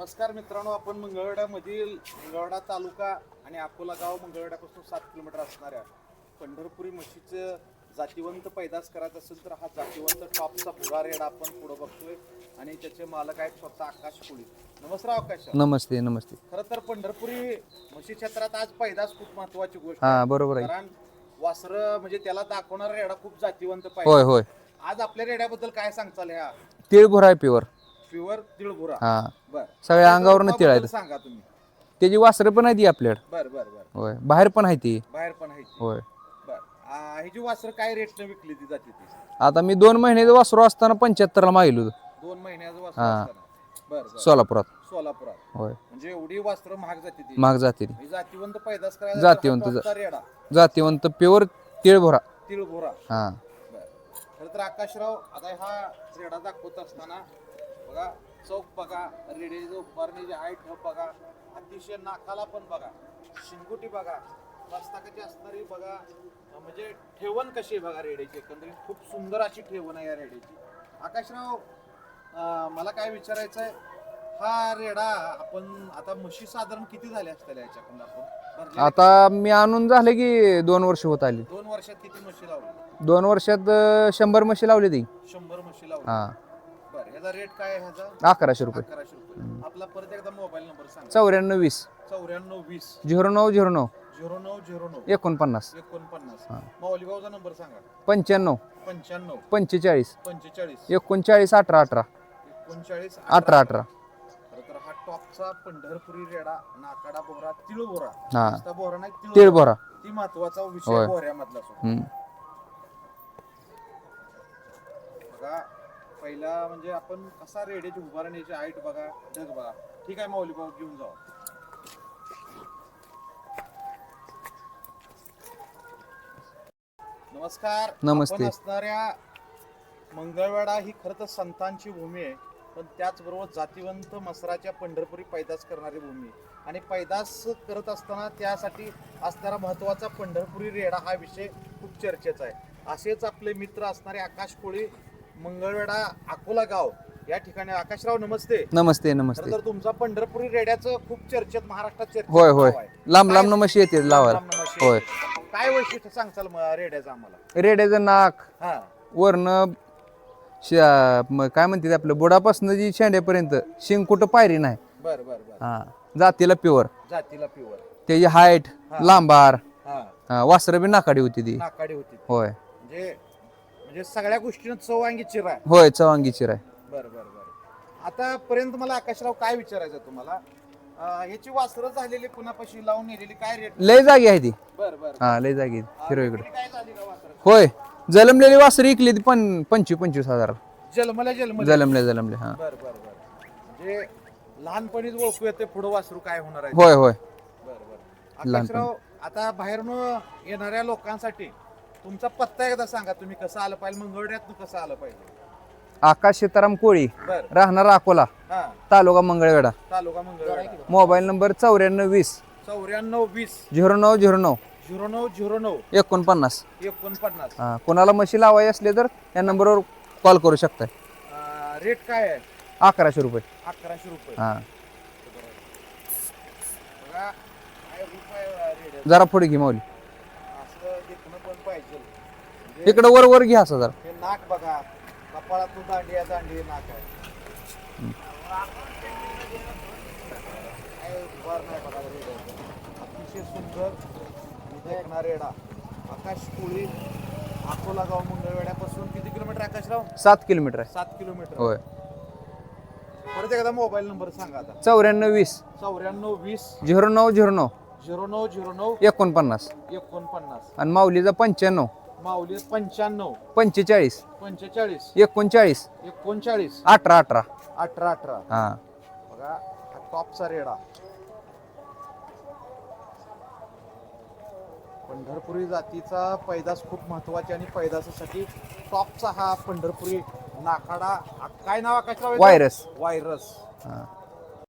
नमस्कार मित्रांनो आपण मंगळवेढ्यामधील मंगळवेढा तालुका आणि अकोला गाव मंगळवेढ्यापासून सात किलोमीटर असणाऱ्या पंढरपुरी म्हशीचं जातीवंत पैदास करायचं असेल तर हा जातीवंत टॉपचा भुरा रेडा आपण पुढे बघतोय आणि त्याचे मालक आहेत स्वतः आकाश कोळी. नमस्कार आकाश. नमस्ते नमस्ते. खरं तर पंढरपुरी म्हशी क्षेत्रात आज पैदास खूप महत्वाची गोष्ट हा बरोबर आहे. कारण वासर म्हणजे त्याला दाखवणारा रेडा खूप जातीवंत होय पाहिजे होय. आज आपल्या रेड्याबद्दल काय सांगचाल ह्या? तिळभुरा आहे प्युअर. प्युअर तिळभुरा. हा. बर. सगळ्या अंगावरनं तिळ आहेत. सांगा तुम्ही. त्याची वासरं पण आहे ती आपल्याकडे बर बर बर. होय बाहेर पण आहे ती. बाहेर पण आहे ती. होय. बर. आ, ही जी वासर काय रेटने विकली ती जाते ती? आता मी दोन महिन्याचं वासरू असताना पंच्याहत्तरला मागितलं होतं. दोन महिन्याचं वासर हा. असताना. बर बर. सोलापुरात. सोलापुरात. होय. म्हणजे एवढी वास्त्र महाग जाते ती. महाग जाते ती. ही जातीवंत पैदास करायला जातीवंत जा- टॉपचा रेडा. जातीवंत प्युअर तिळभुरा. तिळभोरा. हा. खरं तर आकाशराव आता हा रेडा दाखवत असताना बघा चौक बघा रेड्याची उभारणीची हाईट बघा. अतिशय नाकाला पण बघा. शिंगुटी बघा. मस्तकाची असणारी बघा. म्हणजे ठेवण कशी आहे बघा रेड्याची एकंदरीत खूप सुंदर अशी ठेवण आहे या रेड्याची आकाशराव मला काय विचारायचं आहे हा रेडा आपण आता म्हशी साधारण किती झाल्या असतील याच्याकडून आपण? आता मी आणून झाले की दोन वर्ष होत आली. दोन वर्षात किती म्हशी लावली? दोन वर्षात अं, शंभर म्हशी लावली ती. शंभर म्हशी लावली. हा. बरं ह्याचा रेट काय आहे ह्याचा? अकराशे रुपये. अकराशे रुपये. आपला परत एकदा मोबाईल नंबर सांगा. चौऱ्याण्णव वीस. चौऱ्याण्णव वीस. झिरो नऊ झिरो नऊ. झिरो नऊ झिरो नऊ. एकोणपन्नास. एकोणपन्नास. हा. माऊलीगावचा नंबर सांगा. पंच्याण्णव. पंच्याण्णव. पंचेचाळीस. पंचेचाळीस. एकोणचाळीस अठरा अठरा. एकोणचाळीस अठरा. अठरा खरं तर हा टॉपचा पंढरपुरी रेडा नाकाडा बोहरा तिळ हा. नुसता बोहरा नाही तिळ तिळभुरा ती महत्त्वाचा विषय होय. हम्म. बघा पहिला म्हणजे आपण कसा रेड्याची उभारण्याची हाईट बघा ढग बघा ठीक आहे माऊली भाऊ घेऊन जाऊ नमस्कार नमस्ते. आपण असणाऱ्या मंगळवेढा ही खरं तर संतांची भूमी आहे पण त्याचबरोबर जातीवंत मसराच्या पंढरपुरी पैदास करणारी भूमी आहे. आणि पैदास करत असताना त्यासाठी असणारा महत्त्वाचा पंढरपुरी रेडा हा विषय खूप चर्चेचा आहे असेच आपले मित्र असणारे आकाश कोळी मंगळवेढा अकोला गाव या ठिकाणी आकाशराव नमस्ते. नमस्ते खरं नमस्ते. तर तुमचा पंढरपुरी रेड्याचं खूप चर्चेत महाराष्ट्रात चर्चेत होय होय. नाव आहे. लांब लांब म्हशी येते लावायला. लांब. होय. काय वैशिष्ट्य सांगचाल मग रेड्याचं आम्हाला? रेड्याचं नाक हा. वरनं शा- म- काय म्हणते ते आपलं बुडापासून जी शेंड्यापर्यंत शिंग कुठं पायरी नाही. बर बर बर. हा जातीला प्युअर जातीला प्युअर त्याची हाईट. लांबार हा. वासरं बी नाकाडी होती ती. नाकाडी होती होय. म्हणजे म्हणजे सगळ्या गोष्टीनं चौवांगी चिरा आहे. होय चवांगी चिराय बर बर बर. आतापर्यंत मला आकाशराव काय विचारायचं तुम्हाला? अं, ह्याची वासरं झालेली पुन्हापाशी लावून नेलेली काय रेट लय जागी आहे ती. बर बर. हा लय जागी हिरोईकडे काय झाली का वासरं? होय जलमलेली वासरी इकली ती पण पंचवीस पंचवीस हजार. जन्मल्या जन्मल्या जलमले जलमले हा. बर बर बर. म्हणजे लहानपणीच ओळखू येते पुढे वासरू काय होणार आहे? होय होय. बर बर. आकाशराव आता बाहेरून येणाऱ्या लोकांसाठी तुमचा पत्ता एकदा सांगा तुम्ही कसं आलं पाहिजे मंगळड्यात कसं आलं पाहिजे? आकाश सीताराम कोळी बर. राहणार अकोला हा. तालुका मंगळवेढा. तालुका मंगळवेढा. मोबाईल नंबर चौऱ्याण्णव वीस. चौऱ्याण्णव वीस. झिरो नऊ झिरो नऊ. झिरो नऊ झिरो नऊ. एकोणपन्नास. एकोणपन्नास. हा कोणाला म्हशी लावायची असले तर या नंबरवर कॉल करू शकताय. रेट काय आहे? अकराशे रुपये. अकराशे रुपये. हा. बघा काय रुपये रेट आहे. जरा पुढे घे माऊली. पाहिजे. इकडे वर वर घ्या असं जरा. हे नाक बघा. कपाळातून दांडी आहे दांडी नाक आहे. वर नाही बघा. अतिशय सुंदर देखणा रेडा. आकाश कोळी. अकोला गाव मंगळवेड्यापासून किती किलोमीटर आकाशराव? सात किलोमीटर आहे. सात किलोमीटर. होय. परत एकदा मोबाईल नंबर सांगा आता. चौऱ्याण्णव वीस. चौऱ्याण्णव वीस. झिरो नऊ झिरो नऊ. झिरो नऊ झिरो नऊ एकोणपन्नास. एकोणपन्नास. आणि माऊलीचा पंच्याण्णव. माऊली पंच्याण्णव. पंचेचाळीस. पंचेचाळीस. एकोणचाळीस. एकोणचाळीस. अठरा अठरा. अठरा अठरा. हा. बघा हा टॉपचा रेडा. पंढरपुरी जातीचा पैदास खूप महत्वाची आणि पैदासासाठी टॉपचा हा पंढरपुरी नाखाडा. काय नाव याचं? व्हायरस व्हायरस हा.